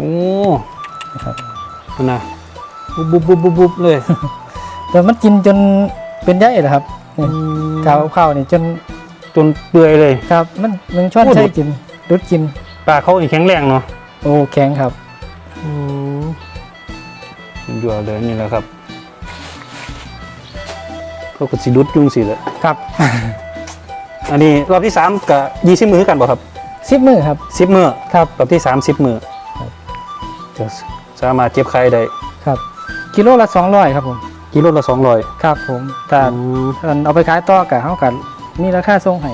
โอ้นะครับคุณนะบุบบุบบุบบุบบุบเลยแต่มันกินจนเป็นใยเหรอครับนี่กาวข้าวนี่จนจนเปื่อยเลย ครับ มันมันช้อนโอ้ดูใช้กินดุดกินปลาเขาอีกแข็งแรงเนาะโอ้แข็งครับอืมอยู่เลยนี่แหละครับเขาก็สิดุดยุงสิเลยครับ อันนี้รอบที่สามกับยี่สิบมือกันบ่ครับสิบมือครับสิบมือครับรอบที่สามสิบมือ ครับจะสามารถเจ็บไข้ได้ครับ กิโลละสองร้อยครับผม กิโลละสองร้อยครับผมถ้าถ้าเอาไปขายต่อกับเขากันมีราคาส่งให้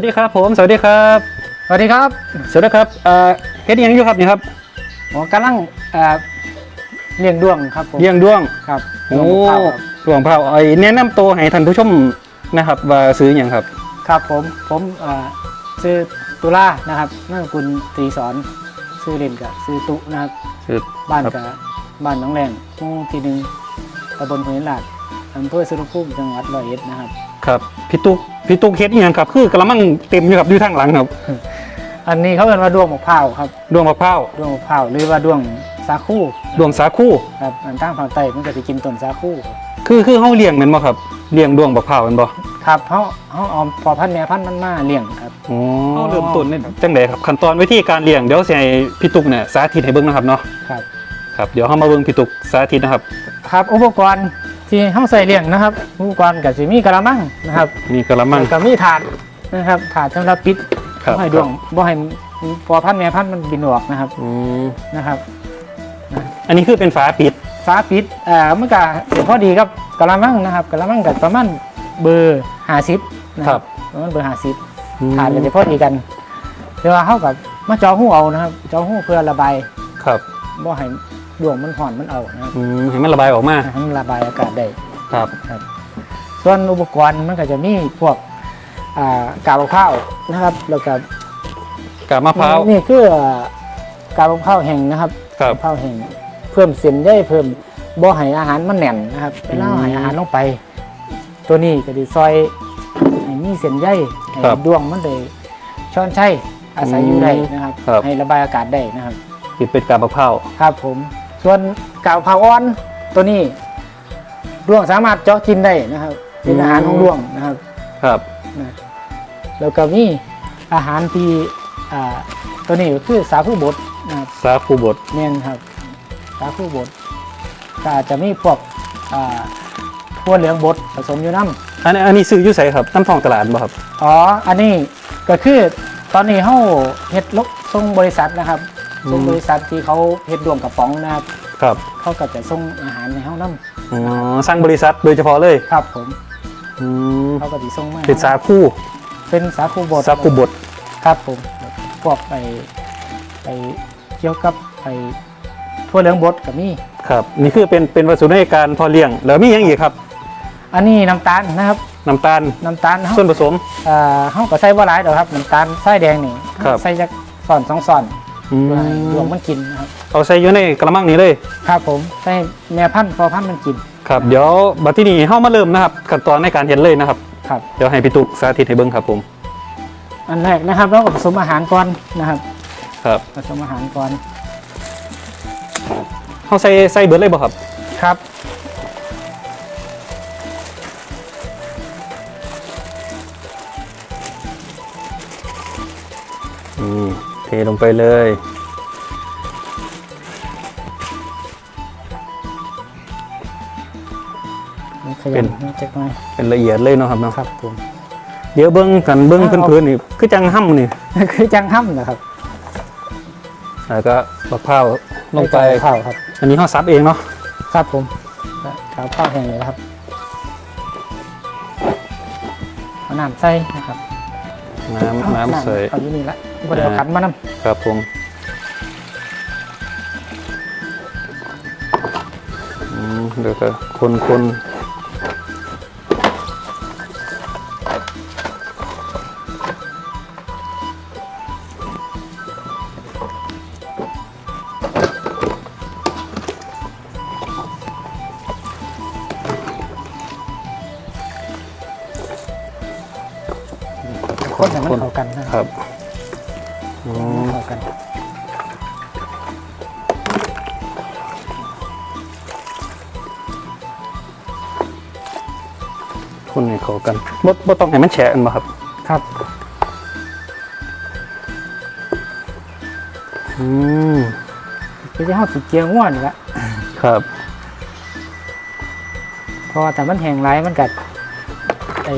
วัสดีครับผม สวัสดีครับ สวัสดีครับ สวัสดีครับเอ่อเฮ็ดอิหยังอยู่ครับนี่ครับหมอกำลังเอ่อเลี้ยงด้วงครับผมเลี้ยงด้วง ครับโอ้ด้วงมะพร้าวครับหลวงพ่อไอ้แนะนำตัวให้ท่านผู้ชมนะครับ ว่าซื้ออย่างครับ ครับผมผมเอ่อซื้อตุลานะครับนั่นคุณตรีสอนซื้อเล่นกับซื้อตุนะครับซื้อ บ้านครับกับบ้านหน้องแรงหมู่ที่หนึ่งตำบลหัวหินหลาดอำเภอสุรภูมิจังหวัดร้อยเอ็ดนะครับ ครับพี่ตุ๊กพี่ตุ๊กเฮ็ดอีหยังครับคือกระมังเต็มอยู่ครับอยู่ทางหลังครับอันนี้เขาเรียกว่าด้วงมะพร้าวครับดวงมะพร้าวด้วงมะพร้าวหรือว่าด้วงสาคูดวงสาคูครับอันตั้งฝั่งใต้มันก็จะกินต้นสาคูครับคือคือเฮาเลี้ยงแม่นบ่ครับเลี้ยงดวงมะพร้าวแม่นบ่ครับเขาเขาเอาพอพันธุ์แม่พันธุ์มันมาเลี้ยงครับอ๋อเฮาเริ่มต้นนี่จังไดครับขั้นตอนวิธีการเลี้ยงเดี๋ยวสิให้พี่ตุ๊กเนี่ยสาธิตให้เบิ่งนะครับเนาะครับ ครับเดี๋ยวเฮามาเบิ่งพี่ตุ๊กสาธิตนะครับ ครับอุปกรณ์ ที่เขาใส่เลี้ยงนะครับอุปกรณ์ก็จะมีกระมังนะครับมีกระมังแล้วก็มีถาดนะครับถาดสำหรับปิดครับบ่ให้ดวงบ่ให้พอพันธุ์แม่พันธุ์มันบินออกนะครับอืมนะครับ อันนี้คือเป็นฝาปิดฟ้าปิดเอ่อมันก็สิพอดีครับกระมังนะครับกระมังกับประมาณเบอร์ห้าสิบนะครับประมาณเบอร์ห้าสิบถาดก็จะพอดีกันเดี๋ยวเขากับมาเจอหูเอานะครับเจอหูเพื่อระบายครับบ่ให้ ดวงมันห่อนมันเอานะครับอืมให้มันระบายออกมา ให้มันระบายอากาศได้ครับส่วนอุปกรณ์มันก็จะมีพวกอ่ากาบมะพร้าวนะครับ แล้วก็กาบมะพร้าว นี่คืออ่ากาบมะพร้าวแห้งนะครับครับ มะพร้าวแห้งเพิ่มเส้นใยเพิ่มบ่ให้อาหารมันแน่นนะครับเวลาอืมให้อาหารลงไป ตัวนี้ก็ดีซอยให้มีเส้นใยให้ครับดวงมันได้ช้อนใช้อาศัยอยู่ได้นะครับ ครับ ให้ระบายอากาศได้นะครับที่เป็นกาบมะพร้าว ครับผม ส่วนกาบมะพร้าวอ่อนตัวนี้ดวงสามารถเจาะกินได้นะครับ เป็นอาหารของดวงนะครับครับนะแล้วก็มีอาหารที่อ่าตัวนี้ก็คือสาคูบดนะครับสาคูบดเมนครับ สาคูบดก็อาจจะมีพวกอ่าทั่วเหลืองบดผสมอยู่น้อันนี้อันนี้ซื้ออยู่ไสครับน้ำทองตลาดบ่ครับำอ๋ออันนี้ก็คือตอนนี้เขาเฮ็ดลกส่งบริษัทนะครับอืม ส่งบริษัทที่เขาเฮ็ดรวมกับป๋องนะครับครับเขาก็จะส่งอาหารในห้องน้อ๋อสร้างบริษัทโดยเฉพาะเลยำครับผมอืมเขาก็จะส่งมาเป็นสาคูเป็นสาคูบดสาคูบดครับผมพวกไปไปเกี่ยวกับไปทั่วเหลืองบดกับนี่ครับ นี่คือเป็นเป็นวัตถุในการพอเลี้ยงแล้วมีหยังอีกครับอันนี้น้ำตาลนะครับน้ำตาลน้ำตาลเขาส่วนผสม เอ่อเขาก็ใส่บ่หลายดอกครับน้ำตาลทรายแดงนี่ครับ ใส่จักส่อนสองส่อน อืม เพื่อให้ดวงมันกินนะครับเอาใส่อยู่ในกระมังนี้เลยครับผมใส่แม่พันธุ์พอพันธุ์มันกินครับ เดี๋ยวบัดที่นี้เฮามาเริ่มนะครับขั้นตอนในการเฮ็ดเลยนะครับ ครับ เดี๋ยวให้พี่ตุ๊กสาธิตให้เบิ่งครับผมอันแรกนะครับเราก็ผสมอาหารก่อนนะครับครับผสมอาหารก่อนเฮาใส่ใส่เบิดเลยบ่ครับครับ อืมเทลงไปเลย ขยันจักหน่อยเป็นละเอียดเลยเนาะครับเนาะครับผมเดี๋ยวเบิ้งกันเบิ้งเอาพื้นๆนี่คือจังห้ำนี่ คือจังห้ำนะครับแล้วก็มะพร้าวลงไปใส่ข้าวครับ อันนี้เฮาซับเองเนาะครับผมข้าวข้าวแห้งเลยนะครับเอาน้ำใส่นะครับ น้ำน้ำใส่เอาอยู่นี่ละบ่ได้เอาขันมานำครับผมอืมเดี๋ยวก็คนคน คคนนให้มันคนเข้ากันนะคครับรับอืมเข้ากันคนให้เข้ากันบ่บ่ต้องให้มันแฉะกันบ่ครับ ครับอืมคือที่เฮาสิเกียงง่วนนี่ละครับเพราะว่าแต่มันแห้งหลายมันกัดไอ้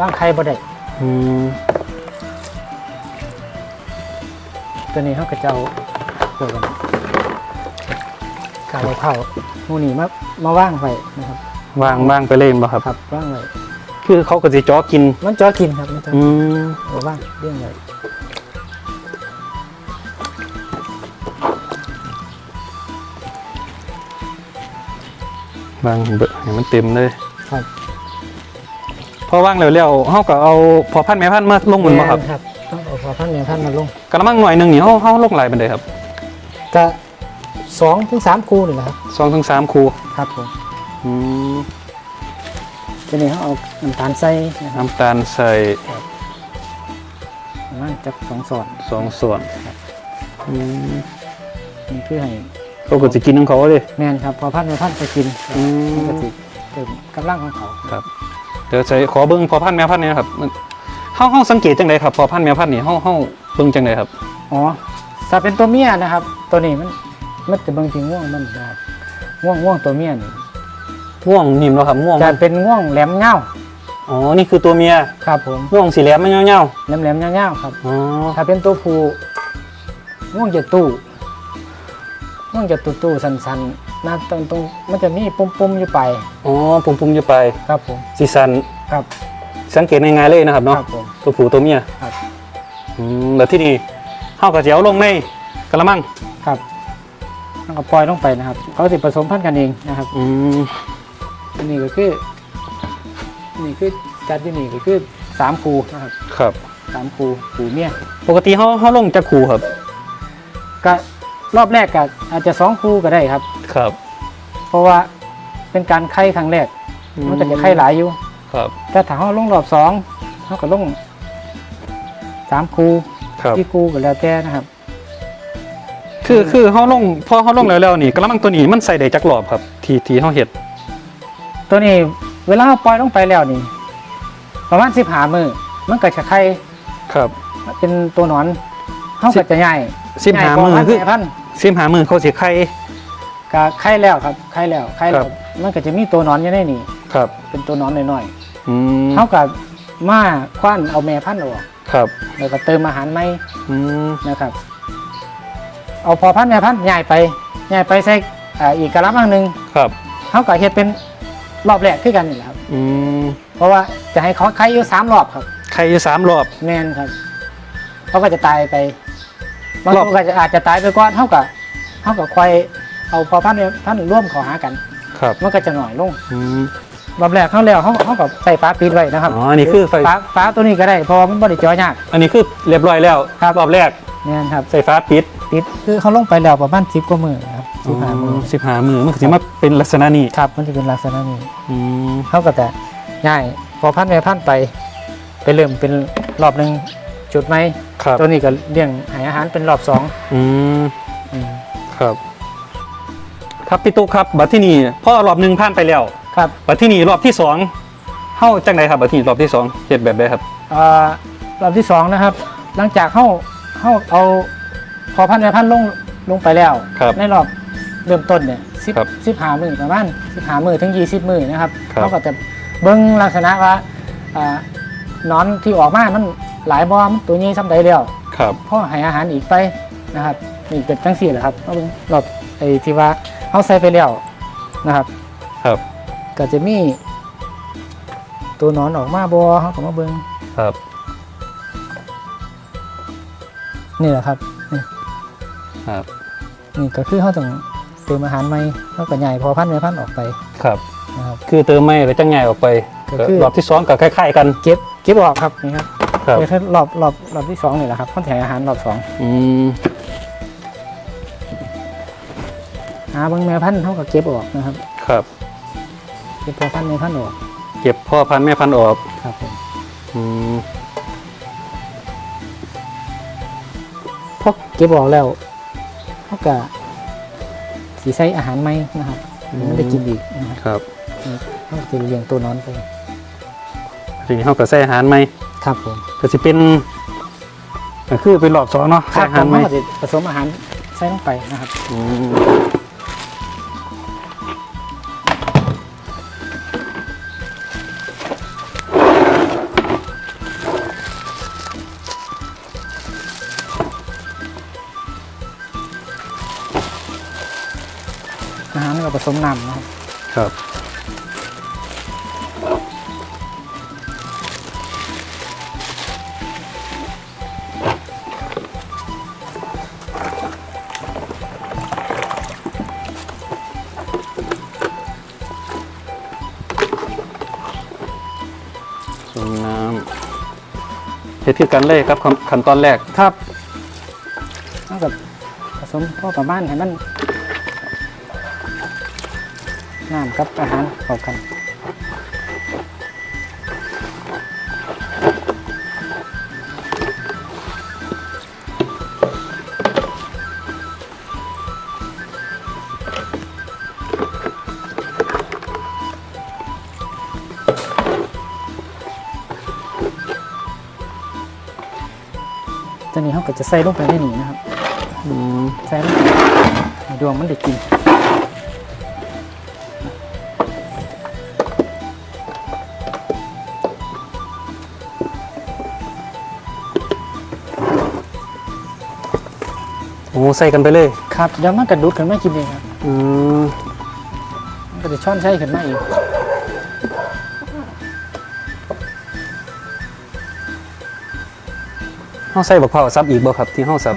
ร่างไข่บ่ได้อืมตัวนี้เขาก็จะเอาเกี่ยวกันกายเผาหมูนี่มามาว่างไว้นะครับ วางวางไปเล่นบ่ครับ ครับว่างไว้คือเขาก็สิจ่อกิน มันจอกินครับมันจออืมเอาว่างเรื่องไว้วางเบอะให้มันเต็มเลย ครับ พอวางแล้วแล้วเฮาก็เอาพอพันแม่พันมาลงมันบ่ครับแม่นครับต้องเอาพอพันแม่พันมาลงกระมังหน่อยหนึงนี่เฮาเฮาลงหลายปานใดครับจะสองถึงสามคูนี่แหละครับ2ถึง3คูครับผมอืมทีนี้เขาเอาน้ำตาลใส่นะครับน้ำตาลใส่ประมาณจักสองส่วนสองส่วนอืมนี่คือให้เขาก็สิกินของเขาเลยแม่นครับพอพันแม่พันไปกินอืมมันก็สิเติมกำลังของเขา ครับ เดี๋ยวใส่ขอเบิ่งพอพันแม่พันธุ์เนี่ยครับมันเฮาเฮาสังเกตจังไดครับพอพันแม่พันธุ์นี่เฮาเฮาเบิ่งจังไดครับอ๋อถ้าเป็นตัวเมียนะครับ ตัวนี้มันมันจะเบิ่งที่ง่วงมันนะครับง่วงง่วงตัวเมียนี่ง่วงนิ่มเนาะครับง่วงจะเป็นง่วงแหลมเง่าอ๋อนี่คือตัวเมียครับผมง่วงสีแหลมมันเงาแหลมแหลมๆเง่าๆครับๆอ๋อถ้าเป็นตัวผู้ง่วงจะตู้ง่วงจะตู้ตู้ๆสันๆห น้าตรงตรงมันจะมีปุ่มๆอยู่ไปอ๋อปุ่มๆอยู่ไปครับผมสีสันครับ สังเกตง่ายๆเลยนะครับคเนาะรับผมตัวผู้ตัวเมียครับอืมแล้วที่นี่เฮาก็สิเอาลงในกระมังครับแล้วก็ปล่อยลงไปนะครับ เขาสิผสมพันธุ์กันเองนะครับอืมอันนี้ก็คือนี่คือจัดที่นี่ก็คือสามคูนะครับครับสามคูคูเมียปกติเฮาเฮาลงจักคู่ครับก็ รอบแรกก็อาจจะสองคูก็ได้ครับ ครับ เพราะว่าเป็นการไข่ครั้งแรก มันก็จะไข่หลายอยู่ ครับแต่ถ้าเขาลงรอบสองเขาก็ลงสามคูครับ ที่คูก็แล้วแต่นะครับ คือคือเฮาลงพอเฮาลงแล้วๆนี่กระมังตัวนี้มันใส่ได้จักรอบครับ ที่ที่เฮาเฮ็ดตัวนี้เวลาเราปล่อยลงไปแล้วนี่ ประมาณสิบหามือมันก็จะไข่ครับ เป็นตัวหนอนเขาก็จะใหญ่ สิบหามือคืคืออพันสิบหามือเขาสิไข่ก็ไข่แล้วครับไข่แล้วไข่แล้ครัวบมันก็จะมีตัวหนอนอยู่ในนี่ครับ เป็นตัวหนอนน้อยอืมๆเขากับมาคว้านเอาแม่พันธุ์ออกครับ แล้วก็เติมอาหารไหมอืมนะครับ เอาพอพันธุ์แม่พันธุ์ใหญ่ไปใหญ่ไปใส่อ่าอีกกระลับหนึ่งครับเขาก็เฮ็ดเป็นรอบแรกขึ้นกันนี่แหละครับอืมเพราะว่าจะให้เขาไข่อยู่สามรอบครับไข่อยู่สามรอบแม่นครับเขาก็จะตายไป บางรอบตัวก็จะอาจจะตายไปก่อนเท่ากับเท่ากับควายเอาพอพันธุ์เนี่ยพันธุ์ร่วมเข้าหากัน ครับมันก็จะหน่อยลงอืม รอบแรกเขาแล้วเขาเขากับใส่ฟ้าปิดไว้นะครับอ๋ออันนี้คือไฟ ฟ้าฟ้าตัวนี้ก็ได้เพราะว่ามันบริจอยาก อันนี้คือเรียบร้อยแล้วครับ รอบแรกเนี่ยครับใส่ฟ้าปิดปิดคือเขาลงไปแล้วประมาณสิบกว่ามือครับสิบห้ามือสิบหามือมันก็จะมาเป็นลักษณะนี้ครับมันจะเป็นลักษณะนี้อืมเขาก็แต่ง่ายพอพันธุ์แม่พันธุ์ไป ไปเริ่มเป็นรอบหนึ่ง จุดไหมครับตัวนี้ก็เลี้ยงใหายอาหารเป็นรอบสองอืมอืมครับ ครับพี่ตุ๊กครับบัดที่นี่พ่อรอบหนึ่งผ่านไปแล้วครับบัดที่นี่รอบที่สองเข้าจังไดครับบัดที่นี่รอบที่สองเฮ็ดแบบใดครับเอ่อรอบที่สองนะครับ หลังจากเขาเขาเอาพอพันธุ์แม่พันธุ์ลงลงไปแล้ว ครับ ในรอบเริ่มต้นเนี่ยสิบครับสิบหามือประมาณสิบหามือถึงยี่สิบมือนะครับครับ เขาก็จะเบิ้งลักษณะว่าอ่าหนอนที่ออกมามัน หลายบอมนตัวนี้ซ้ำใดแล้วครับพ่อให้อาหารอีกไปนะครับนี่ก็จังสี่แหละครับเอาเบิ่งรอบไอ้ที่ว่าเฮาใส่ไปแล้วนะครับ ครับก็จะมีตัวหนอนออกมาบ่เฮาก็มาเบิ่งครับนี่แหละครับนี่ครับนี่ก็คือเขาต้องเติมอาหารใหม่เขาก็ใหญ่พอพันธุ์แม่พันธุ์ออกไปครับนะครับ คือเติมไม่แล้วจังไงออกไปก็คือ รอบที่สองก็คล้ายๆกัน เก็บเก็บออกครับนี่ครับ ครับแค่รอบรอบรอบที่สองนี่แหละครับเขาแถอาหารรอบสองอืมหาเบางแม่พันธุ์เขาก็เก็บออกนะครับครับ เก็บพอพันธุ์แม่พันธุ์ออกเก็บพ่อพันธุ์แม่พันธุ์ออกครับผมอืมพอเก็บออกแล้วเขาก็สีใส่อาหารใหม่นะครับไม่ได้กินอีกนะครับครับเขาก็จะเลี้ยงตัวนอนไปทีนี้เขาก็ใส่อาหารไหม ครับผมก็จะเป็นก็คือเป็นรอบสองเนาะครัใส่บอาผหารมไหมเขาก็จะผสมอาหารใส่ลงไปนะครับอืมอาหารก็ผสมน้ำนะครับครับ ดคือกันเลยครับขั้นขั้นตอนแรกครับเอากับผสมพ่อประมาณให้มันน้ำกับอาหารเข้ากัน ตอนนี้เขาก็จะใส่ลงไปในนี้นะครับอืมใส่ลงไปให้ดวงมันได้กินโอ้ใส่กันไปเลย ครับเดี๋ยวมันกระดุดขึ้นมากินเองครับ อืมมันก็จะช่อนใช้ขึ้นมาเอง เฮาใส่บักเผาวซับอีกบ่ครับที่เฮาซับ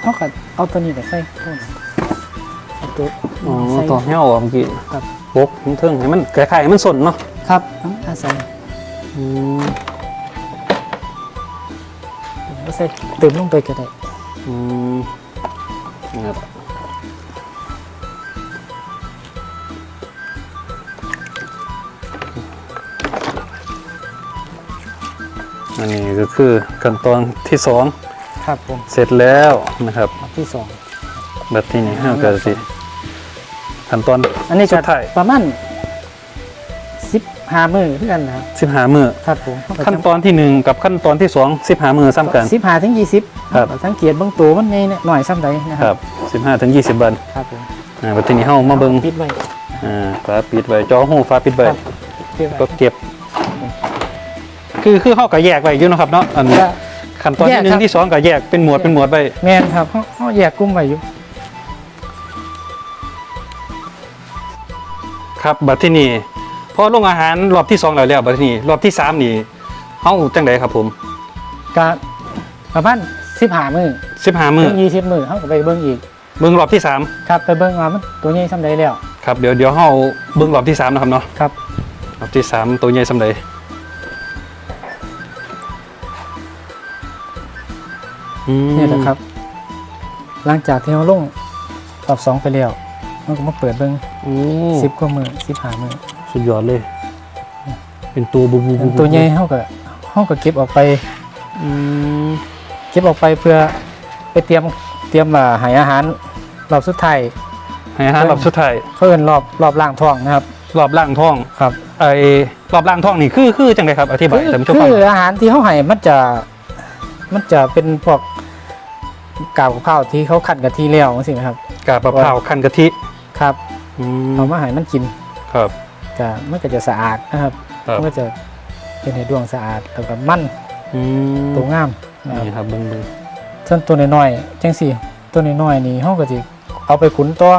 เขาก็เอาตัวนี้ไปใส่โน่นเอาตัวอ๋อใส่ ตัวเหี่ยวอะเมื่อกี้ครับ บกเทิงๆให้มันคล้ายๆให้มันสนเนาะครับน้ำอาศัยอืมก็ใส่เติมลงไปก็ได้อืม อันนี้ก็คือขั้นตอนที่สองครับผมเสร็จแล้วนะครับรอบที่สองแบบที่นี่ห้าก็สิขั้นตอนอันนี้สุก็ดท้ายประมาณสิบห้ามือด้วยกันนะครับสิบหามือครับผมเขาก็ขั้นตอนที่หนึ่งกับขั้นตอนที่สองสิบหามือซ้ำกันสิบห้าถึงยี่สิบครับสังเกตเบางตัวมันไงเนี่ยหน่อยซ้ำใดนะคครัรับสิบห้าถึงยี่สิบวันครับผมอ่าแบบที่นี่เฮามาเบิ่งปิดไว้อ่าฟ้าปิดไว้จอหูฟ้าปิดไว้ครับปิดไว้ก็เก็บ คือคือเฮาก็แยกไว้อยู่เนาะครับเนาะอันก็ขั้นตอนที่หนึ่แยกครังบ ที่สองก็แยกเป็นหมวดเป็นหมวดไปแมนครับเขาเขาแยกกลุ่มไว้อยู่ ครับบัดที่นี่พอลงอาหารรอบที่สองแล้วแล้วบัดที่นี่รอบที่สามนี่เฮาจังไดครับผมก็ประมาณสิบห้ามือสิบหามือถึงยี่สิบมือเขาก็ไปเบิ้งอีก เบิ่งรอบที่สามครับไปเบิ้งว่ามันตัวใหญ่ซ้ำใดแล้วครับเดี๋ยวเดี๋ยวเฮาเบิ่งรอบที่สามนะครับเนาะครับรอบที่สามตัวใหญ่สำใด อืมนี่แหละครับ หลังจากที่เราลงรอบสองไปแล้วมันก็มาเปิดเบิ้งโอ้สิบกว่ามือสิบห้ามือสุดยอดเลย เป็นตัวบูบูบูเป็นตัวใหญ่เขาก็เขาก็เก็บออกไปอืมเก็บออกไปเพื่อไปเตรียมเตรียมว่าใหายอาหารรอบสุดท้ายให้อาหารรอบสุดท้ายเขาเอินรอบรอบล่างท้องนะครับ รอบล่างท้องครับ ไอ้รอบล่างท้องนี่คือคือจังไดครับอธิบายคือท่านผู้ชมฟังคืออาหารที่เขาให้มันจะ มันจะเป็นพวก กาบกับข้าวที่เขาขัดกับที่เลี้ยวสินะครับกาบมะพร้าวคั้นกะทิครับอืมเอามาให้มันกินครับ ก็มันก็จะสะอาดนะครับครับ มันก็จะเป็นให้ดวงสะอาดแล้วก็มันอืมตัวงามนะครับนี่ครับเบิ่งเบิ่งส่วนตัวน้อยๆจังสี่ตัวน้อยๆนี่เขาก็จะเอาไปขุนตัว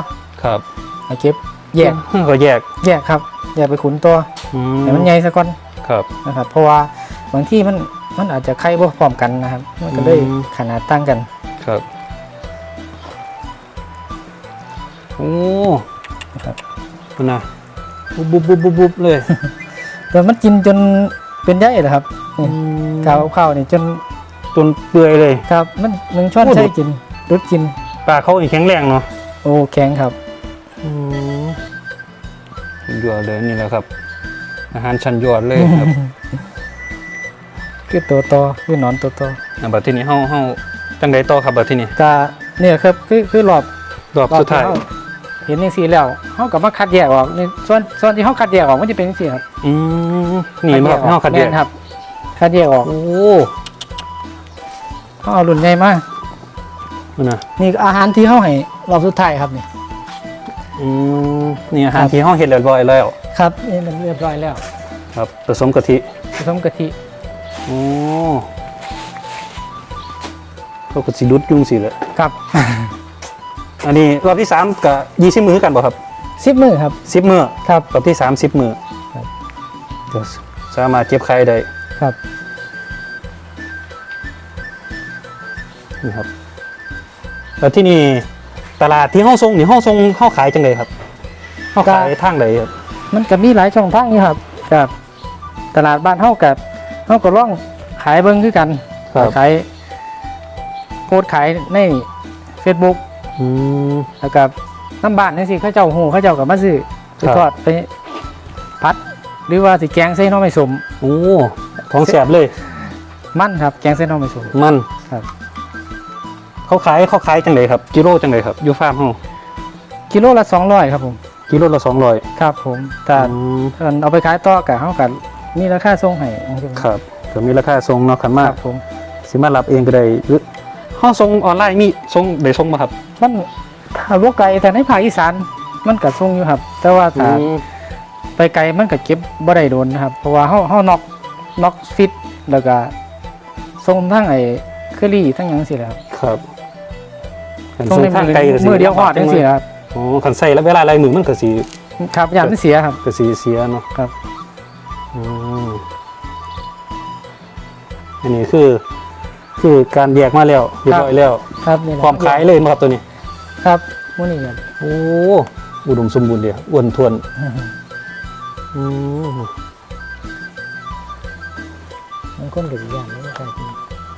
ครับให้เก็บแยกก็แยกแยกครับแยกไปขุนตัวอืให้มันใหญ่ซะก่อน ครับนะครับเพราะว่าบางที่มันมันอาจจะไข่บ่พร้อมกันนะครับ มันก็เลยอืมขนาดตั้งกัน ครับ โอ้นะครับมันนะบุบบุบบุบบุบบุบเลย แต่มันกินจนเป็นใยเหรอครับนี่กาวข้าวนี่จนจนเปื่อยเลย ครับมันหนึ่งช้อนโอ้โหใช้กินรุดกิน ปลาเขาอีกแข็งแรงเนาะโอ้แข็งครับ อืมยอดเลยนี่แหละครับ อาหารชั้นยอดเลยครับ คือตัวต่อคือหนอนตัวต่ออะบัดที่นี้เฮาเฮา จังไดต่อครับบัดที่นี้กาเนี่ยครับคือคือหลอบรอบสุดท้ายรอบที่เเห็นนี่สีแล้วเขากับมาคัดแยกออกนี่ส่วนส่วนที่เขาคัดแยกออกมันจะเป็นสีครับอืมนี่มาเฮาคัดแยกม่นครับ คัดแยกออกโอ้เขาเอารุ่นใหญ่มากมันนะนี่อาหารที่เขาให้รอบสุดท้ายครับนี่อืมนี่อาหารครับที่เฮาเฮ็ดเรียบร้อยแล้ว ครับนี่มันเรียบร้อยแล้ว ครับผสมกะทิผสมกะทิโอ้ เขาก็สิรุดยุ่งสิแหละครับ อันนี้รอบที่สามกับยี่สิบมือกันบ่ครับสิบมือครับ สิบมือครับ รอบที่สามสิบมือครับเดี๋ยวสามารถเก็บไข่ได้ครับ นี่ครับแล้วที่นี่ตลาดที่ห้องทรงนี่ห้องทรงห้าขายจังเลยครับห้าขายทางใดครับ มันก็มีหลายช่องทางอยู่ครับกับ ตลาดบ้านเฮากับเฮาก็ล่องขายเบิ่งคือกัน ครับ ขายโพสต์ขายใน Facebook อืม แล้วก็น้ำบ้านนี่สิเขาเจ้าหูเขาเจ้ากับมาซื้อไปครับ ทอดไปพัด หรือว่าสิแกงใส่หน้อไม่สม โอ้ของแสบเลย มันครับ แกงใส่หน้อไม่สม มันครับ เขาขายเขาขายจังเลยครับ กิโลจังเลยครับอยู่ฟาร์มห้องกิโลละ200ครับผมกิโลละสองร้อยครับผมแต่ถ้าเอาไปขายต่อกับเฮากันมีราคาส่งให้ครับก็มีราคาทรงเนาะขันคมากรับผมสิมารับเองก็ได้หรือ ห้องทรงออนไลน์มีทรงได้ทรงมาครับ มันถ้าบ่ไกลแต่ในภาคอีสานมันก็ส่งอยู่ครับ แต่ว่าถ้าอืมไปไกลมันก็เก็บบ่ได้โดนนะครับ เพราะว่าเฮาเฮาน็อกน็อกฟิตแล้วก็ส่งทั้งไอ้เคอรี่ทั้งหยังสิแหละครับครับขันส่งทรงในทางไกลก็สิมือเดียวฮอดจังซี่ครับอ๋อขันใส่แล้วเวลาลายมือมันก็สีครับอย่างมันเสียครับก็สีเสียเนาะครับอืมอันนี้คือ คือการแยกมาแล้วเรียบร้อยแล้วครับนี่แหละพร้อมขายเลยมั้งครับตัวนี้ครับมื้อนี้ครับโอ้อุดมสมบูรณ์เดียวอ้วนทวนอืมมันคนก็สิย่านไม่ได้กิน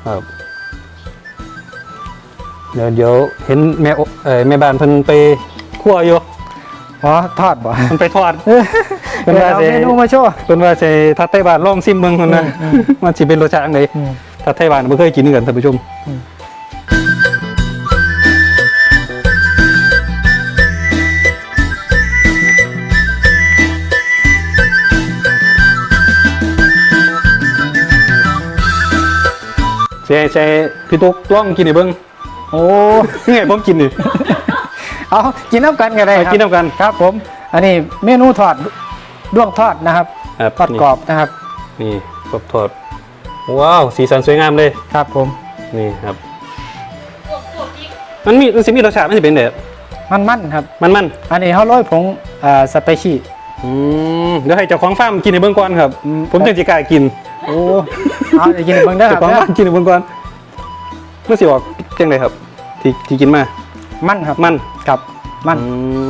ครับเดี๋ยวเดี๋ยวเห็นแม่โอเอ่อแม่บ้านเพิ่นไปคั่วอยู่อ๋อทอดบ่มันไปทอดเออเป็นเดี๋ยวว่าเอาจะเมนูมาโชว์เพิ่นว่าสิทัดไต้บ้านลองซิมเบิ่งเพิ่นนะอืมมันสิเป็นรสชาติจังไดอืมทัดไต้บ้านบ่เคยกินกันท่านผู้ชมอืมใช่ใช่พี่ตุ๊กลองกินให้เบิ่งโอ้ไงผมกินนี่เอากินน้ำกันก็ได้ครับกินน้ำกันครับ ผม อันนี้เมนูทอดด้วงทอดนะครับครับทอดกรอบนะครับ นี่กรอบทอด ว้าว สีสันสวยงามเลย ครับผม นี่ครับ มันมีมันสิมีรสชาติมันสิเป็นแบบมันมันๆครับ มันมันอันนี้เขาโรยผงอ่าสเปชี่ๆอืมเดี๋ยวให้เจ้าของฟาร์มกินให้เบิ่งก่อนครับ ผมจึงจะกล้ากิน โอ้เอาจะกินเบิ่งได้อคเจ้ารับของฟาร์มกินให้เบิ่งก่อนเมื่อสิออกจังไดครับ ที่ที่กินมา มันครับมันครับ มันอื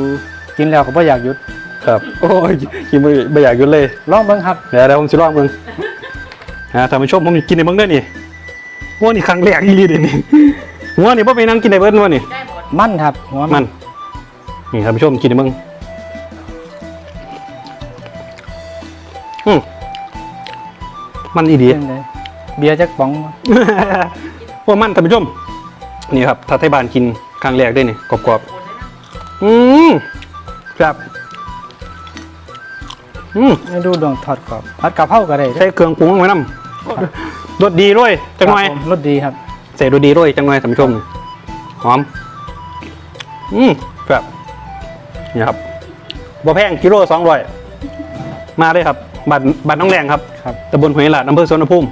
มกินแล้วก็บ่อยากหยุด ครับ โอ้ยกินบ่บ่อยากหยุดเลย ลองเบิ่งครับ เดี๋ยวเดี๋ยวผมสิลองเบิ่ง ฮะท่านผู้ชมผมกินในเบิ่งได้อนี่ว่านี่ครั้งแรกอีหลีเด้นี่หัวนี่บ่ไปนั่งกินในเบิ่งวะนี่มันครับหัวมันนี่ท่านผู้ชมกินในเบิ่งอืมมันอีดี เป็นไงเบียร์จักป๋องว่ามันท่านผู้ชมนี่ครับถ้าไทยบ้านกินครั้งแรกได้นี่กรอบๆอืมครับอืมไม่ดูดวงทอดกรอบผัดกะเพราก็ได้ใช้เครื่องปรุงลงไปน้ำ รสดีด้วยจังหน่อยครับผมรสดีครับใส่รสดีด้วยจังหน่อยท่านผู้ชมหอม อืมครับนี่ครับบัวแพงกิโลสองร้อยมาเลยครับบัตรบัตรน้องแรงครับครับตำบลหอยหลาดอำเภอสวนภูมิ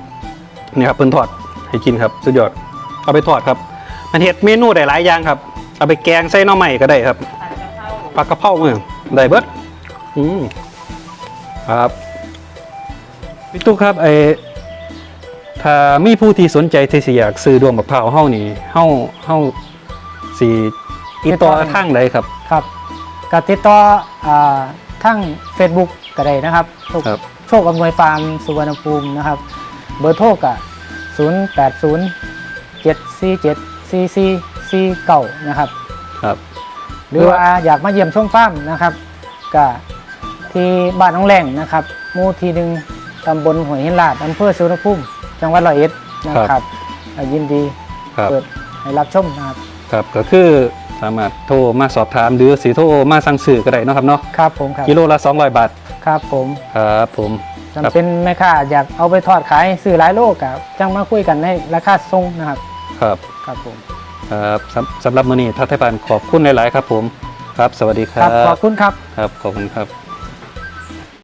นี่ครับเพิ่นทอดให้กินครับ สุดยอด เอาไปทอดครับอันเฮ็ดเมนูได้หลายอย่างครับ เอาไปแกงใส่หน่อไม้ก็ได้ครับผัดกะเพราปลากระเพราเมืองได้เบิดอืมครับพี่ตุ๊กครับไอ ถ้ามีผู้ที่สนใจที่สิอยากซื้อดวงมะพร้าวเฮานี่เฮาเฮาสิติดต่อทางใดครับ ครับก็ติดต่ออ่าทั้ง Facebook ก็ได้นะครับโชคครับ โชคอำนวยฟาร์มสุวรรณภูมินะครับ เบอร์โทรก็0 8 0 7 4 7 4 4 4 9นะครับ ครับ หรือว่าอยากมาเยี่ยมชมฟาร์มนะครับก็ที่บ้านน้องแรงนะครับหมู่ที่หนึ่งตำบลหัวหินลาดอำเภอสุวรรณภูมิ จังหวัดร้อยเอ็ดนะครับอ่ายินดีครับเปิดให้รับชมนะครับครับก็คือสามารถโทรมาสอบถามหรือสิโทรมาสั่งซื้อก็ได้เนาะครับเนาะครับผมครับกิโลละ200บาทครับผมครับผมครับจำเป็นแม่ค้าอยากเอาไปทอดขายซื้อหลายโลกับจังมาคุยกันในราคาทรงนะครับ ครับครับผมครับสำสำหรับมื้อนี้ทัศน์ไทยบานขอบคุณหลาย ๆ ครับผมครับ สวัสดีคครัรับ ขอบคุณครับ ครับ ขอบคุณครับ